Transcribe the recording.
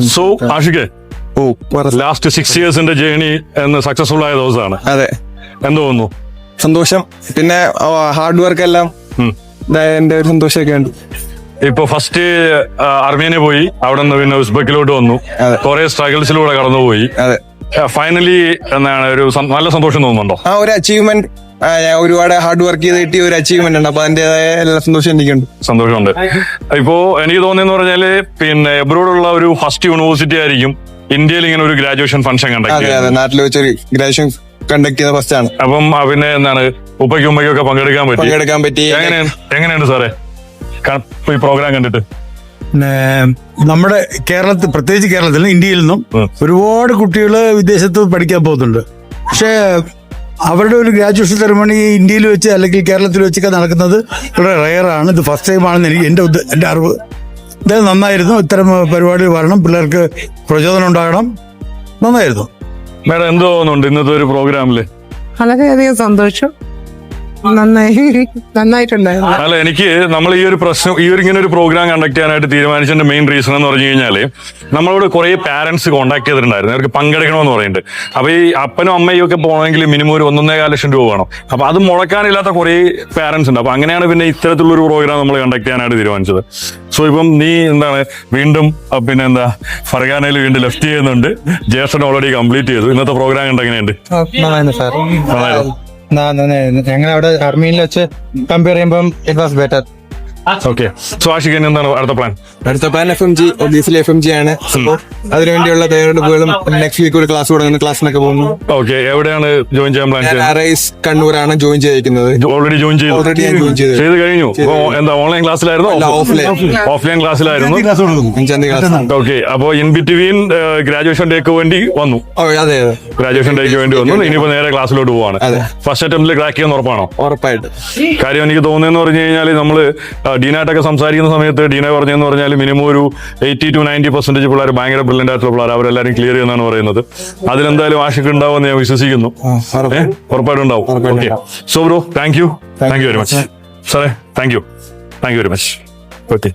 So Ashiq ഓ. Last six ഇയേഴ്സിന്റെ journey എന്ന് സക്സസ്ഫുൾ ആയ ദിവസമാണ്. അതെ. എന്ത് തോന്നുന്നു? സന്തോഷം. പിന്നെ ഹാർഡ് വർക്ക് എല്ലാം. എന്റെ ഒരു സന്തോഷമൊക്കെ ഉണ്ട്. ഇപ്പൊ ഫസ്റ്റ് അർമേനിയ പോയി. അവിടെ നിന്ന് പിന്നെ ഉസ്ബെക്കിലോട്ട് വന്നു. കുറെ സ്ട്രഗിൾസിലൂടെ കടന്നുപോയി. ഫൈനലി എന്താണ് ഒരു നല്ല സന്തോഷം തോന്നുന്നുണ്ടോ? ആ ഒരു അച്ചീവ്മെന്റ് ഒരുപാട് ഹാർഡ് വർക്ക് ചെയ്ത് കിട്ടിയ ഒരു അച്ചീവ്മെന്റ് ഉണ്ട്. അപ്പൊ അതിന്റേതായ എല്ലാ സന്തോഷം എനിക്കുണ്ട്. സന്തോഷമുണ്ട്. ഇപ്പോ എനിക്ക് തോന്നിയെന്ന് പറഞ്ഞാൽ പിന്നെ എബ്രോഡുള്ള ഒരു ഫസ്റ്റ് യൂണിവേഴ്സിറ്റി ആയിരിക്കും ഇന്ത്യയിൽ ഇങ്ങനെ ഒരു ഗ്രാജുവേഷൻ ഫംഗ്ഷൻ കണ്ടക്ട് അതെ അതെ. നാട്ടിൽ വെച്ചൊരു ഗ്രാജുവേഷൻ കണ്ടക്ട് ചെയ്ത ഫസ്റ്റ് ആണ്. അപ്പം പിന്നെ എന്താണ്? ഉപ്പയ്ക്കും ഉമ്മയ്ക്കും ഒക്കെ പങ്കെടുക്കാൻ പറ്റി? പങ്കെടുക്കാൻ പറ്റി. എങ്ങനെയാണ് എങ്ങനെയുണ്ട് സാറേ? ഈ പ്രോഗ്രാം കണ്ടിട്ട്. പിന്നെ നമ്മുടെ കേരളത്തിൽ പ്രത്യേകിച്ച് കേരളത്തിൽ ഇന്ത്യയിൽ നിന്നും ഒരുപാട് കുട്ടികൾ വിദേശത്ത് പഠിക്കാൻ പോകുന്നുണ്ട്. പക്ഷേ അവരുടെ ഒരു ഗ്രാജുവേഷൻ സെറമണി ഇന്ത്യയിൽ വെച്ച് അല്ലെങ്കിൽ കേരളത്തിൽ വെച്ചൊക്കെ നടക്കുന്നത് വളരെ റയറാണ് ഇത് ഫസ്റ്റ് ടൈം ആണെന്ന് എനിക്ക് എന്റെ എന്റെ അറിവ്. ഇത് നന്നായിരുന്നു. ഇത്തരം പരിപാടി വരണം. പിള്ളേർക്ക് പ്രചോദനം ഉണ്ടാകണം. നന്നായിരുന്നു. മേഡം എന്തോ തോന്നുന്നുണ്ട് ഇന്നത്തെ ഒരു പ്രോഗ്രാമിൽ വളരെയധികം സന്തോഷം. നന്നായി. നന്നായിട്ടുണ്ടായിരുന്നു. അല്ല എനിക്ക് നമ്മൾ ഈ ഒരു പ്രശ്നം ഈ ഒരു ഇങ്ങനെ ഒരു പ്രോഗ്രാം കണ്ടക്ട് ചെയ്യാനായിട്ട് തീരുമാനിച്ചതിന്റെ മെയിൻ റീസൺ എന്ന് പറഞ്ഞു കഴിഞ്ഞാൽ നമ്മളോട് കുറെ പാരന്റ്സ് കോൺടാക്ട് ചെയ്തിട്ടുണ്ടായിരുന്നു. അവർക്ക് പങ്കെടുക്കണമെന്ന് പറയുന്നുണ്ട് അപ്പൊ ഈ അപ്പനും അമ്മയും ഒക്കെ പോകണമെങ്കിൽ മിനിമം ഒരു ഒന്നൊന്നേകാൽ ലക്ഷം രൂപ വേണം. അപ്പൊ അത് മുടക്കാനില്ലാത്ത കുറെ പാരന്റ്സ് ഉണ്ട്. അപ്പൊ അങ്ങനെയാണ് പിന്നെ ഇത്തരത്തിലുള്ള ഒരു പ്രോഗ്രാം നമ്മൾ കണ്ടക്ട് ചെയ്യാനായിട്ട് തീരുമാനിച്ചത്. സോ ഇപ്പം നീ എന്താണ് വീണ്ടും പിന്നെ എന്താ ഫർഗാനയിൽ വീണ്ടും ലെഫ്റ്റ് ചെയ്യുന്നുണ്ട്. ജ്യേഷ്ഠൻ ഓൾറെഡി കംപ്ലീറ്റ് ചെയ്തു. ഇന്നത്തെ പ്രോഗ്രാം കണ്ട് എങ്ങനെയുണ്ട്. നന്നായിരുന്നു. ഞങ്ങൾ അവിടെ അർമീനിൽ വെച്ച് കമ്പയർ ചെയ്യുമ്പോൾ it was better okay so ആഷിഖൻ എന്താണ് അടുത്ത പ്ലാൻ അടുത്ത plan F M G obviously F M G ആണ്. അതിനുവേണ്ടിയുള്ള തയ്യാറെടുപ്പുകളും നെക്സ്റ്റ് വീക്ക് ഒരു ക്ലാസ് തുടങ്ങുന്ന ക്ലാസ്സിനൊക്കെ പോകുന്നു. ഓക്കെ എവിടെയാണ് ജോയിൻ ചെയ്യാൻ പ്ലാൻ ചെയ്യുന്നത്? കണ്ണൂരാണ് ജോയിൻ ചെയ്തിരിക്കുന്നത്. ഓൾറെഡി ജോയിൻ ചെയ്തു. ഓൾറെഡി ഞാൻ ജോയിൻ ചെയ്തു. ചെയ്ത് കഴിഞ്ഞു? എന്താ ഓൺലൈൻ ക്ലാസ്സിലായിരുന്നു ഓഫ്ലൈൻ. ഓഫ്ലൈൻ ക്ലാസ്സിലായിരുന്നു അഞ്ചാം തീയതി ക്ലാസ് ഓക്കെ അപ്പോ ഇൻ ബിറ്റ്വീൻ ഗ്രാജുവേഷൻ ഡേക്ക് വേണ്ടി വന്നു. അതെ അതെ. ഗ്രാജുവേഷൻ ഡേക്ക് വേണ്ടി വന്നു. ഇനിയിപ്പോ നേരെ ക്ലാസ്സിലോട്ട് പോവാണ്. ഫസ്റ്റ് അറ്റംപ്റ്റിൽ ക്രാക്ക് ചെയ്യുന്ന ഉറപ്പാണോ? ഉറപ്പായിട്ട്. കാര്യം എനിക്ക് തോന്നുന്നതെന്ന് പറഞ്ഞു കഴിഞ്ഞാൽ നമ്മൾ ഡീനായിട്ടൊക്കെ സംസാരിക്കുന്ന സമയത്ത് ഡീന പറഞ്ഞെന്ന് പറഞ്ഞാൽ മിനിമം ഒരു എയ്റ്റി ടു നയന്റി പെർസെന്റേജ് പിള്ളേർ ഭയങ്കര ബ്രില്യന്റ് ആയിട്ടുള്ള പിള്ളേർ അവരെല്ലാവരും ക്ലിയർ ചെയ്യുന്നതാണ് പറയുന്നത്. അതിലെന്തായാലും ആശങ്ക ഉണ്ടാവുമെന്ന് ഞാൻ വിശ്വസിക്കുന്നു. ഉറപ്പ്. ഉറപ്പായിട്ടും. ഉണ്ടാവും. Okay so bro thank you thank you very much സാറേ thank you thank you very much okay